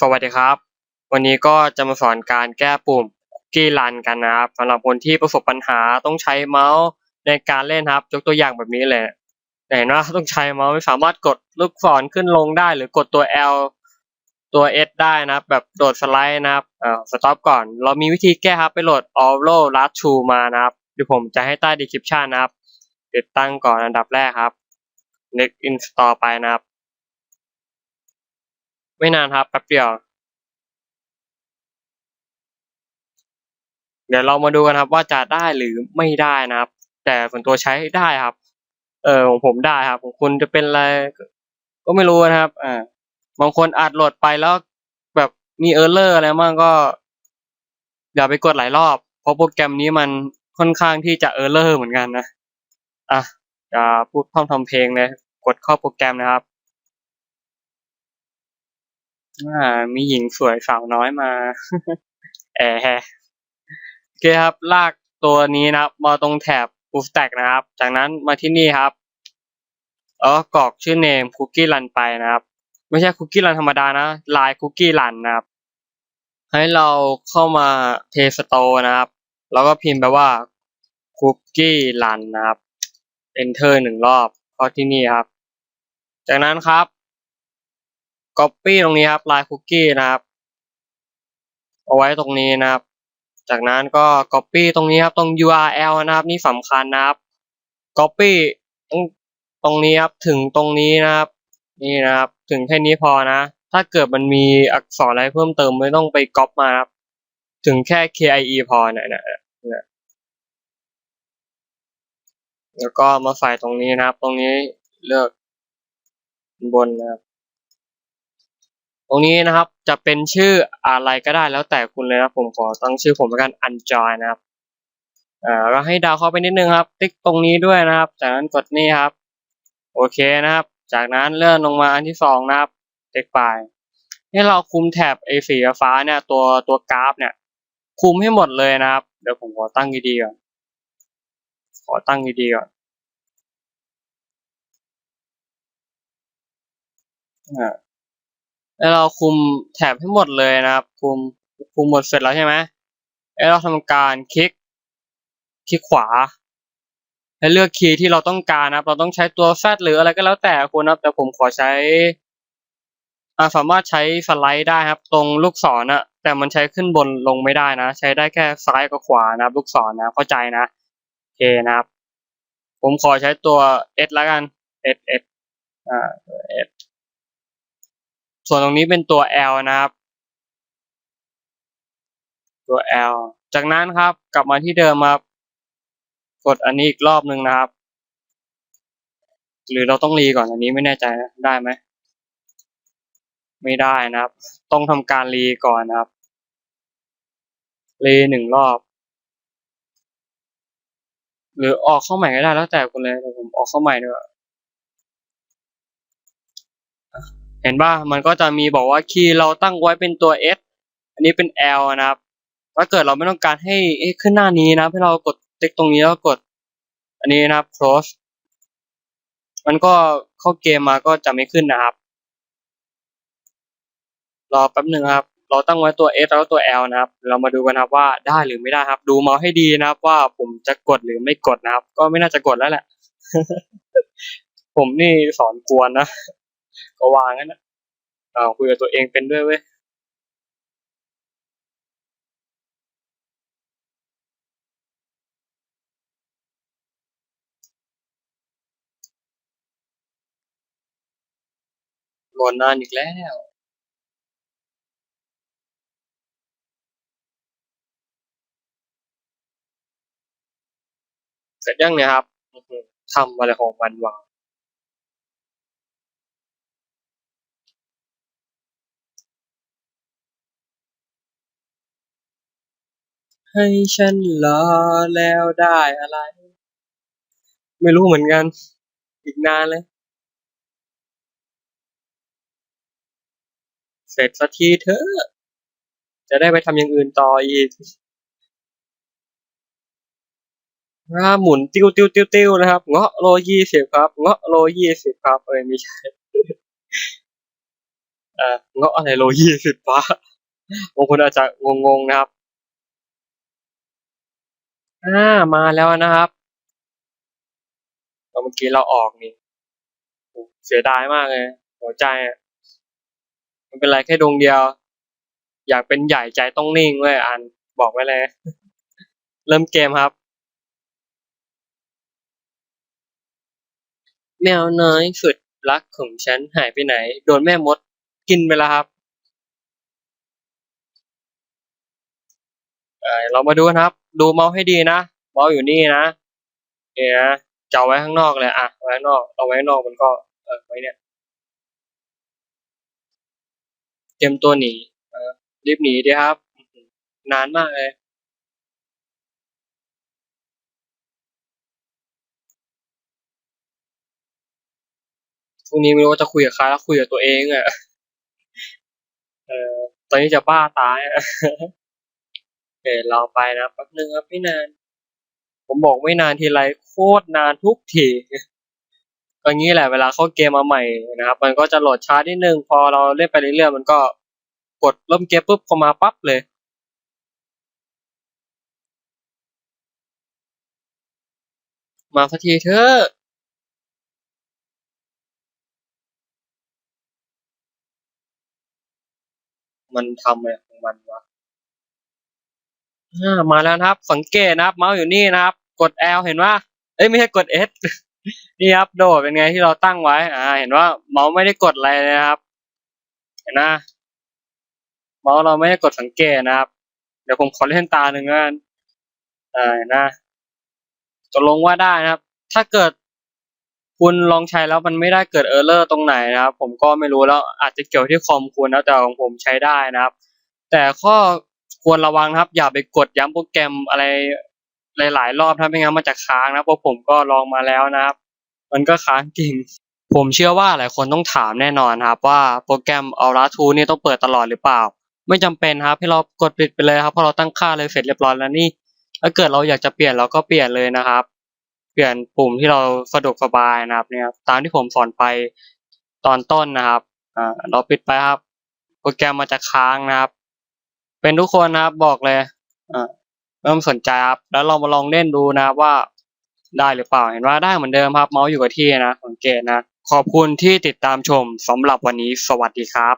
สวัสดีครับ วันนี้ก็จะมาสอนการแก้ปุ่มคุกกี้รันกันนะครับสำหรับคนที่ประสบปัญหาต้องใช้เมาส์ในการเล่นครับยกตัวอย่างแบบนี้เลยเห็นว่าต้องใช้เมาส์ไม่สามารถกดลูกศรขึ้นลงได้ หรือกดตัว L ตัว S ได้นะแบบโดดสไลด์นะครับอ่าสต็อปก่อน เรามีวิธีแก้ครับไปโหลด a l l o Last t o มานะครับเดี๋ยวผมจะให้ใต้ description นะครับ ติดตั้งก่อนอันดับแรกครับ next install ไปนะครับ ไม่นานครับแป๊บเดียว เดี๋ยวเรามาดูกันครับ ว่าจะได้หรือไม่ได้นะครับ แต่ส่วนตัวใช้ได้ครับ เออของผมได้ครับ ของคุณจะเป็นอะไรก็ไม่รู้นะครับอ่าบางคนอาจโหลดไปแล้วแบบมีเออร์เลอร์อะไรมั่งก็ อย่าไปกดหลายรอบ เพราะโปรแกรมนี้มันค่อนข้างที่จะเออร์เลอร์เหมือนกันนะ อะจะพูดพร่ำทำเพลงเลยกดเข้าโปรแกรมนะครับ มีหญิงสวยสาวน้อยมาแอแฮโอเคครับ ลากตัวนี้นะครับ มาตรงแถบ Proof Stack นะครับ จากนั้นมาที่นี่ครับเออกรอกชื่อ name cookie run ไปนะครับ ไม่ใช่ cookie run ธรรมดานะ line cookie run นะครับ ให้เราเข้ามา Play Store นะครับ แล้วก็พิมพ์ไปว่า cookie run นะครับ enter หนึ่งรอบเข้าที่นี่ครับ จากนั้นครับ copy ตรงนี้ครับ line cookie นะครับ เอาไว้ตรงนี้นะครับ จากนั้นก็ copy ตรงนี้ครับตรง URL นะครับ นี่สำคัญนะครับ copy ตรงตรงนี้ครับถึงตรงนี้นะครับ นี่นะครับ ถึงแค่นี้พอนะ ถ้าเกิดมันมีอักษรอะไรเพิ่มเติมไม่ต้องไปก๊อปมาครับ ถึงแค่ KIE พอนี่ยนะนะแล้วก็มาใส่ตรงนี้นะครับ ตรงนี้เลือกบนนะครับ รงนี้นะครับจะเป็นชื่ออะไรก็ได้แล้วแต่คุณเลยนะผมขอตั้งชื่อผมแล้วกัน Unjoy นะครับอ่าก็ให้ดาวเข้าไปนิดนึงครับ ติ๊กตรงนี้ด้วยนะครับ จากนั้นกดนี่ครับ โอเคนะครับ จากนั้นเลื่อนลงมาอันที่สองนะครับติ๊กไปให้เราคุมแถบไอ้สีฟ้าเนี่ยตัวตัวกราฟเนี่ย คุมให้หมดเลยนะครับ เดี๋ยวผมขอตั้งดีๆก่อนขอตั้งดีๆก่อนอ่า แล้วเราคุมแถบให้หมดเลยนะครับ คุมคุมหมดเสร็จแล้วใช่ไหมแล้วเราทำการคลิกคลิกขวา และเลือกคีย์ที่เราต้องการนะครับ เราต้องใช้ตัว Z หรืออะไรก็แล้วแต่คุณนะครับ แต่ผมขอใช้อ่าสามารถใช้สไลด์ได้ครับ ตรงลูกศรนะแต่มันใช้ขึ้นบนลงไม่ได้นะ ใช้ได้แค่ซ้ายกับขวานะครับ ลูกศรนะเข้าใจนะโอเคนะครับ ผมขอใช้ตัว S แล้วกัน S S อ่า S ส่วนตรงนี้เป็นตัว L นะครับ ตัว L จากนั้นครับกลับมาที่เดิมครับ กดอันนี้อีกรอบหนึ่งนะครับ หรือเราต้องรีก่อนอันนี้ไม่แน่ใจนะได้ไหมไม่ได้นะครับ ต้องทำการรีก่อนนะครับรีหนึ่งรอบ หรือออกเข้าใหม่ก็ได้แล้วแต่คุณเลยแต่ผมออกเข้าใหม่ดีกว่า เห็นป่ะมันก็จะมีบอกว่าคีย์เราตั้งไว้เป็นตัว S อันนี้เป็น L นะครับ ถ้าเกิดเราไม่ต้องการให้ขึ้นหน้านี้นะให้เรากดติ๊กตรงนี้แล้วกด อันนี้นะครับ close มันก็เข้าเกมมาก็จะไม่ขึ้นนะครับ รอแป๊บหนึ่งครับ เราตั้งไว้ตัว S แล้วตัว L นะครับ เรามาดูกันครับว่าได้หรือไม่ได้ครับ ดูเมาส์ให้ดีนะครับ ว่าผมจะกดหรือไม่กดนะครับ ก็ไม่น่าจะกดแล้วแหละ ผมนี่สอนกวนนะ ก็วางงั้นนะอ่าคุยกับตัวเองเป็นด้วยเว้ยโหลดนานอีกแล้วเสร็จยังเนี่ยครับอื้อหือทำอะไรของมันวะ ให้ฉันรอแล้วได้อะไร ไม่รู้เหมือนกัน อีกนานเลย เสร็จสักทีเถอะจะได้ไปทำอย่างอื่นต่ออีกถ้าหมุนติ้วติ้วติ้วติ้วนะครับ เงาะโลยี่สิบครับ เงาะโลยี่สิบครับ เอ้ยไม่ใช่เออเงาะอะไรโลยี่สิบบาทบางคนอาจจะงงๆนะครับ อ่ามาแล้วนะครับเมื่อกี้เราออกนี่เสียดายมากเลย หัวใจอะมันเป็นไรแค่ดวงเดียว อยากเป็นใหญ่ใจต้องนิ่งเว้ยอันบอกไว้เลย เริ่มเกมครับแมวน้อยสุดรักของฉันหายไปไหน โดนแม่มดกินไปแล้วครับเออเรามาดูนะครับ ดูเมาส์ให้ดีนะเมาส์อยู่นี่นะเนี่ยนะจะเอาไว้ข้างนอกเลยอะไว้ข้างนอกเอาไว้ข้างนอกมันก็เออไว้เนี่ยเตรียมตัวหนีเออรีบหนีดีครับ นานมากเลยพรุ่งนี้ไม่รู้ว่าจะคุยกับใครแล้วคุยกับตัวเองอะ่ะเออตอนนี้จะบ้าตายอะ เออเราไปนะแป๊บนึงครับไม่นาน ผมบอกไม่นานทีไรโคตรนานทุกทีก็งี้แหละเวลาเข้าเกมมาใหม่นะครับ มันก็จะโหลดช้านิดนึงพอเราเล่นไปเรื่อยๆมันก็กดเริ่มเกมปุ๊บเข้ามาปั๊บเลยมาสักทีเถอะมันทำอะไรของมันวะอ่า มาแล้วนะครับ สังเกตนะครับ เมาส์อยู่นี่นะครับ กด L เห็นว่าเอ้ยไม่ใช่กด S นี่ครับโดดเป็นไงที่เราตั้งไว้อ่า เห็นว่าเมาส์ไม่ได้กดอะไรนะครับ เห็นนะเมาส์เราไม่ได้กดสังเกตนะครับ เดี๋ยวผมขอเล่นตาหนึ่งกัน อ่าเห็นนะตกลงว่าได้นะครับ ถ้าเกิดคุณลองใช้แล้วมันไม่ได้เกิดเออร์เลอร์ตรงไหนนะครับ ผมก็ไม่รู้แล้วอาจจะเกี่ยวที่คอมคุณนะแต่ของผมใช้ได้นะครับ แต่ข้อ ควรระวังครับ อย่าไปกดย้ำโปรแกรมอะไรหลาย ๆ รอบถ้าไม่งั้นมันจะค้างนะเพราะผมก็ลองมาแล้วนะครับ มันก็ค้างจริง ผมเชื่อว่าหลายคนต้องถามแน่นอนครับ ว่าโปรแกรม Aura 2นี่ต้องเปิดตลอดหรือเปล่า ไม่จำเป็นครับให้เรากดปิดไปเลยครับเพราะเราตั้งค่าเลยเสร็จเรียบร้อยแล้วนี่ถ้าเกิดเราอยากจะเปลี่ยนเราก็เปลี่ยนเลยนะครับ เปลี่ยนปุ่มที่เราสะดวกสบายนะครับเนี่ยตามที่ผมสอนไปตอนต้นนะครับอ่าเราปิดไปครับ โปรแกรมมันจะค้างนะครับ เป็นทุกคนนะครับบอกเลยอ่าเริ่มสนใจครับแล้วเรามาลองเล่นดูนะครับว่าได้หรือเปล่าเห็นว่าได้เหมือนเดิมครับ เมาส์อยู่กับที่นะสังเกตนะ ขอบคุณที่ติดตามชมสำหรับวันนี้สวัสดีครับ